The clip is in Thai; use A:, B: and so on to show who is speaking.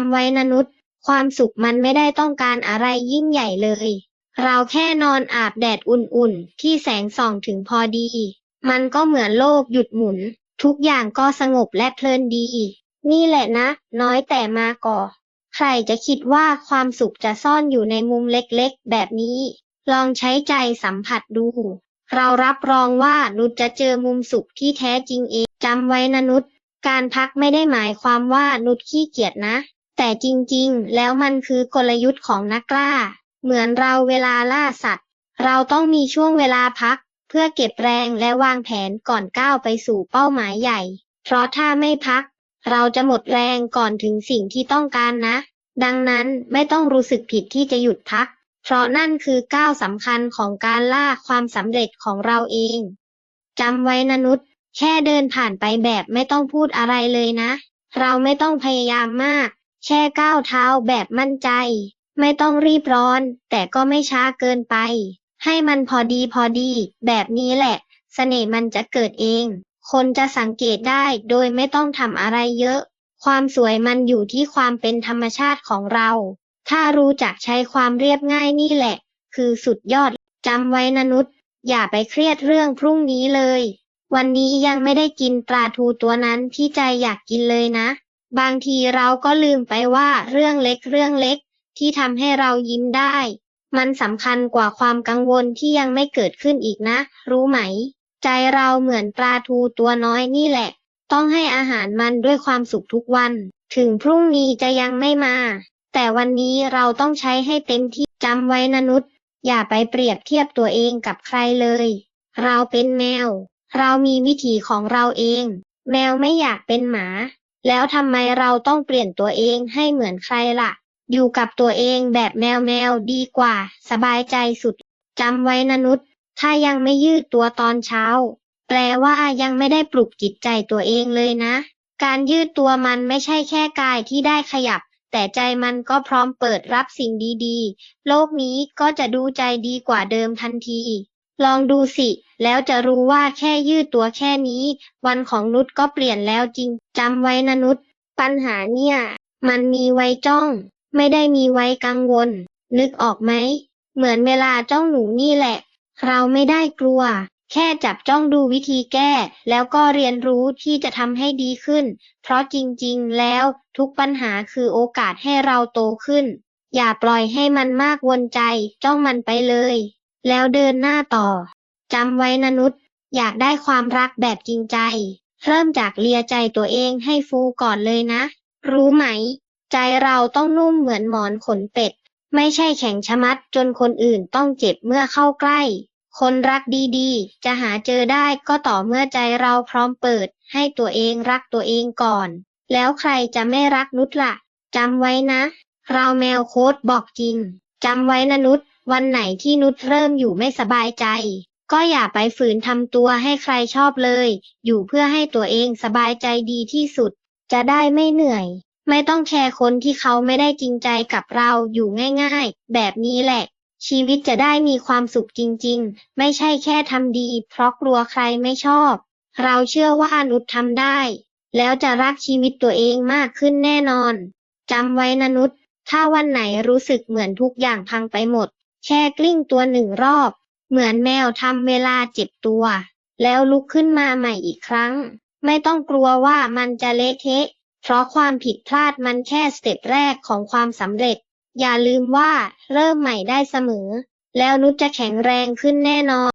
A: ำไว้นะนุชความสุขมันไม่ได้ต้องการอะไรยิ่งใหญ่เลย เราแค่นอนอาบแดดอุ่นๆ ที่แสงส่องถึงพอดี มันก็เหมือนโลกหยุดหมุน ทุกอย่างก็สงบและเพลินดี นี่แหละนะ น้อยแต่มาก่อ ใครจะคิดว่าความสุขจะซ่อนอยู่ในมุมเล็กๆ แบบนี้ ลองใช้ใจสัมผัสดู เรารับรองว่านุชจะเจอมุมสุขที่แท้จริงเองจำไว้นะนุชการพักไม่ได้หมายความว่านุชขี้เกียจนะ แต่จริง ๆ แล้วมันคือกลยุทธ์ของนักล่า เหมือนเราเวลาล่าสัตว์ เราต้องมีช่วงเวลาพัก เพื่อเก็บแรงและวางแผนก่อนก้าวไปสู่เป้าหมายใหญ่ เพราะถ้าไม่พัก เราจะหมดแรงก่อนถึงสิ่งที่ต้องการนะ ดังนั้นไม่ต้องรู้สึกผิดที่จะหยุดพัก เพราะนั่นคือก้าวสำคัญของการล่าความสำเร็จของเราเองจำไว้นะนุชแค่เดินผ่านไปแบบไม่ต้องพูดอะไรเลยนะ เราไม่ต้องพยายามมาก แค่ก้าวเท้าแบบมั่นใจ ไม่ต้องรีบร้อน แต่ก็ไม่ช้าเกินไป ให้มันพอดีพอดี แบบนี้แหละเสน่ห์มันจะเกิดเอง คนจะสังเกตได้โดยไม่ต้องทำอะไรเยอะ ความสวยมันอยู่ที่ความเป็นธรรมชาติของเรา ถ้ารู้จักใช้ความเรียบง่ายนี่แหละ คือสุดยอดจำไว้นะนุชอย่าไปเครียดเรื่องพรุ่งนี้เลย วันนี้ยังไม่ได้กินปลาทูตัวนั้นที่ใจอยากกินเลยนะ บางทีเราก็ลืมไปว่าเรื่องเล็กเรื่องเล็ก ที่ทำให้เรายิ้มได้ มันสำคัญกว่าความกังวลที่ยังไม่เกิดขึ้นอีกนะ รู้ไหม ใจเราเหมือนปลาทูตัวน้อยนี่แหละ ต้องให้อาหารมันด้วยความสุขทุกวัน ถึงพรุ่งนี้จะยังไม่มา แต่วันนี้เราต้องใช้ให้เต็มที่จำไว้นะนุษอย่าไปเปรียบเทียบตัวเองกับใครเลย เราเป็นแมว เรามีวิถีของเราเอง แมวไม่อยากเป็นหมา แล้วทำไมเราต้องเปลี่ยนตัวเองให้เหมือนใครล่ะ อยู่กับตัวเองแบบแมวแมวดีกว่า สบายใจสุดจำไว้นะนุษถ้ายังไม่ยืดตัวตอนเช้า แปลว่ายังไม่ได้ปลุกจิตใจตัวเองเลยนะ การยืดตัวมันไม่ใช่แค่กายที่ได้ขยับ แต่ใจมันก็พร้อมเปิดรับสิ่งดีๆ โลกนี้ก็จะดูใจดีกว่าเดิมทันที ลองดูสิ แล้วจะรู้ว่าแค่ยืดตัวแค่นี้ วันของนุชก็เปลี่ยนแล้วจริง จำไว้นะนุช ปัญหาเนี่ย มันมีไว้จ้อง ไม่ได้มีไว้กังวล นึกออกไหม เหมือนเวลาจ้องหนูนี่แหละ เราไม่ได้กลัว แค่จับจ้องดูวิธีแก้ แล้วก็เรียนรู้ที่จะทำให้ดีขึ้น เพราะจริงๆ แล้วทุกปัญหาคือโอกาสให้เราโตขึ้น อย่าปล่อยให้มันมากวนใจ จ้องมันไปเลย แล้วเดินหน้าต่อ จำไว้นะนุษอยากได้ความรักแบบจริงใจ เริ่มจากเลียใจตัวเองให้ฟูก่อนเลยนะ รู้ไหม ใจเราต้องนุ่มเหมือนหมอนขนเป็ด ไม่ใช่แข็งชะมัดจนคนอื่นต้องเจ็บเมื่อเข้าใกล้ คนรักดีๆ จะหาเจอได้ก็ต่อเมื่อใจเราพร้อมเปิด ให้ตัวเองรักตัวเองก่อน แล้วใครจะไม่รักนุชล่ะจำไว้นะ เราแมวโค้ดบอกจริงจำไว้นะนุช วันไหนที่นุชเริ่มอยู่ไม่สบายใจ ก็อย่าไปฝืนทำตัวให้ใครชอบเลย อยู่เพื่อให้ตัวเองสบายใจดีที่สุด จะได้ไม่เหนื่อย ไม่ต้องแคร์คนที่เขาไม่ได้จริงใจกับเราอยู่ง่ายๆ แบบนี้แหละ ชีวิตจะได้มีความสุขจริงๆ ไม่ใช่แค่ทำดี เพราะกลัวใครไม่ชอบ เราเชื่อว่านุชทำได้ แล้วจะรักชีวิตตัวเองมากขึ้นแน่นอนจำไว้นะนุชถ้าวันไหนรู้สึกเหมือนทุกอย่างพังไปหมด แค่กลิ้งตัวหนึ่งรอบ เหมือนแมวทำเวลาเจ็บตัว แล้วลุกขึ้นมาใหม่อีกครั้ง ไม่ต้องกลัวว่ามันจะเละเทะ เพราะความผิดพลาดมันแค่สเต็ปแรกของความสำเร็จ อย่าลืมว่าเริ่มใหม่ได้เสมอ แล้วนุชจะแข็งแรงขึ้นแน่นอน